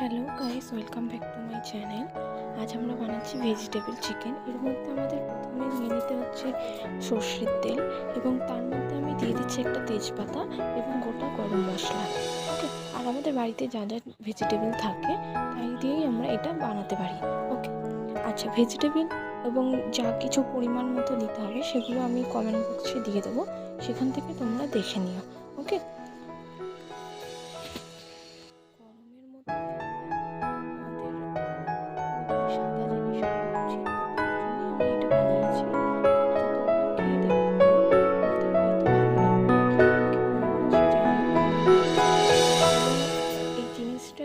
Hello guys welcome back to my channel আজ আমরা বানাচ্ছি ভেজিটেবল চিকেন এর মধ্যে আমাদের প্রথমে নিয়ে নিতে হচ্ছে সর্ষের তেল এবং তার মধ্যে আমি দিয়ে দিচ্ছি একটা তেজপাতা এবং গোটা গরম মশলা। ওকে আর আমাদের বাড়িতে যা যা ভেজিটেবল থাকে, তাই দিয়েই আমরা এটা বানাতে পারি। ওকে আচ্ছা ভেজিটেবল এবং যা কিছু পরিমাণ মতো দিতে হবে, সেগুলো আমি কমেন্ট বক্সে দিয়ে দেবো। সেখান থেকে তোমরা দেখে নিও। ওকে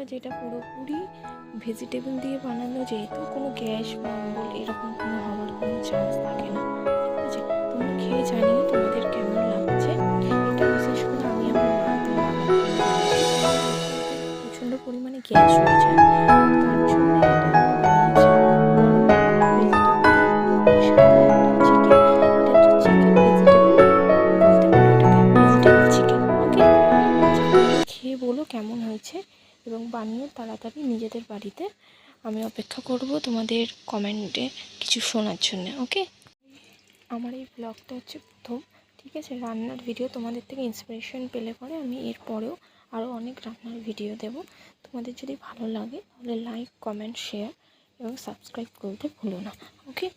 জিনিসটা যেটা পুরোপুরি ভেজিটেবল দিয়ে বানানো যেহেতু কোনো গ্যাস বা অম্বল এরকম কোনো হওয়ার কোনো চান্স থাকে না। ঠিক আছে? তোমরা খেয়ে জানিও তোমাদের কেমন লাগছে। এটা বিশেষ করে আমি প্রচণ্ড পরিমাণে গ্যাস হয়ে যায় তার খেয়ে বলো কেমন হয়েছে। এবং বানিয়ে তাড়াতাড়ি নিজেদের বাড়িতে আমি অপেক্ষা করব তোমাদের কমেন্টে কিছু শোনার জন্য, ওকে? আমার এই ব্লগটা হচ্ছে প্রথম, ঠিক আছে? রান্নার ভিডিও তোমাদের থেকে ইন্সপিরেশন পেলে পরে আমি এরপরেও আরও অনেক রান্নার ভিডিও দেব। তোমাদের যদি ভালো লাগে তাহলে লাইক কমেন্ট শেয়ার এবং সাবস্ক্রাইব করতে ভুলো না, ওকে?